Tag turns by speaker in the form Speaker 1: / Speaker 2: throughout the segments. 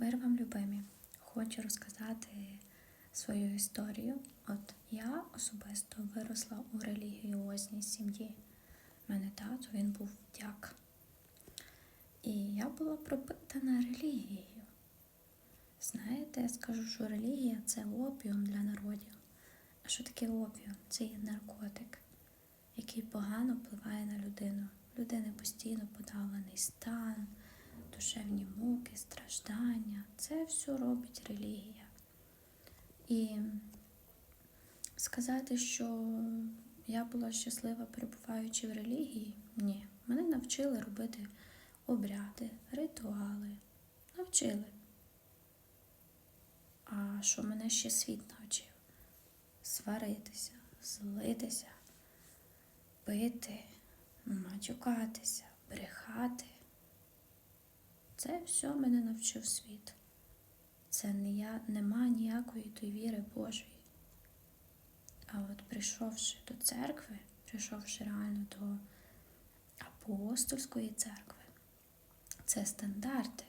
Speaker 1: Мир вам любимі. Хочу розказати свою історію. От я особисто виросла у релігіозній сім'ї. У мене тато він був дяк. І я була пропитана релігією. Знаєте, я скажу, що релігія це опіум для народів. А що таке опіум? Це є наркотик, який погано впливає на людину. Людини постійно подавлений стан, душевні муки, страждання. Це все робить релігія. І сказати, що я була щаслива, перебуваючи в релігії, ні. Мене навчили робити обряди, ритуали. Навчили. А що мене ще світ навчив? Сваритися, злитися, пити, матюкатися, брехати. Це все мене навчив світ. Це не я, нема ніякої тої віри Божої. А от прийшовши до церкви, прийшовши реально до апостольської церкви, це стандарти.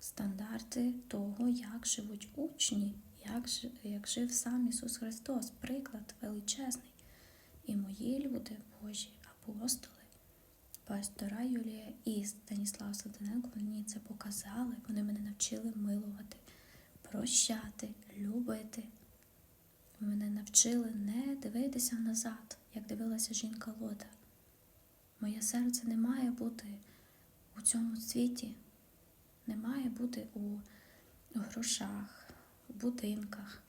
Speaker 1: Стандарти того, як живуть учні, як, як жив сам Ісус Христос, приклад величезний. І мої люди Божі, апостоли, пастора Юлія і Станіслав Садененко мені це показали. Вони мене навчили милувати, прощати, любити. Мене навчили не дивитися назад, як дивилася жінка Лота. Моє серце не має бути у цьому світі, не має бути у грошах, у будинках.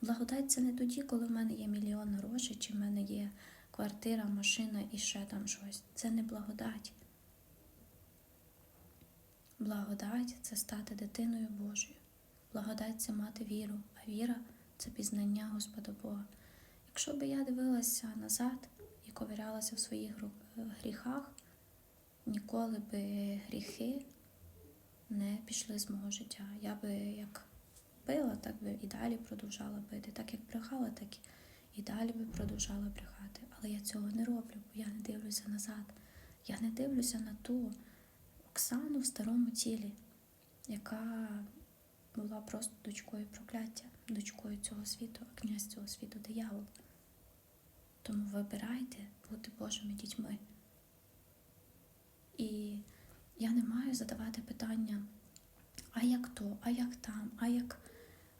Speaker 1: Благодать це не тоді, коли в мене є мільйон грошей, чи в мене є квартира, машина і ще там щось. Це не благодать. Благодать це стати дитиною Божою. Благодать це мати віру, а віра це пізнання Господа Бога. Якщо би я дивилася назад і ковирялася в своїх гріхах, ніколи би гріхи не пішли з мого життя. Я би як пила, так би і далі продовжала пити. Так як брехала, так і далі би продовжала брехати. Але я цього не роблю, бо я не дивлюся назад. Я не дивлюся на ту Оксану в старому тілі, яка була просто дочкою прокляття, дочкою цього світу, а князь цього світу диявол. Тому вибирайте бути Божими дітьми. І я не маю задавати питання, а як то, а як там, а як,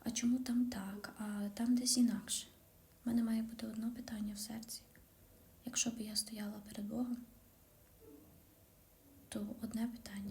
Speaker 1: а чому там так, а там десь інакше. У мене має бути одне питання в серці. Якщо б я стояла перед Богом, то одне питання.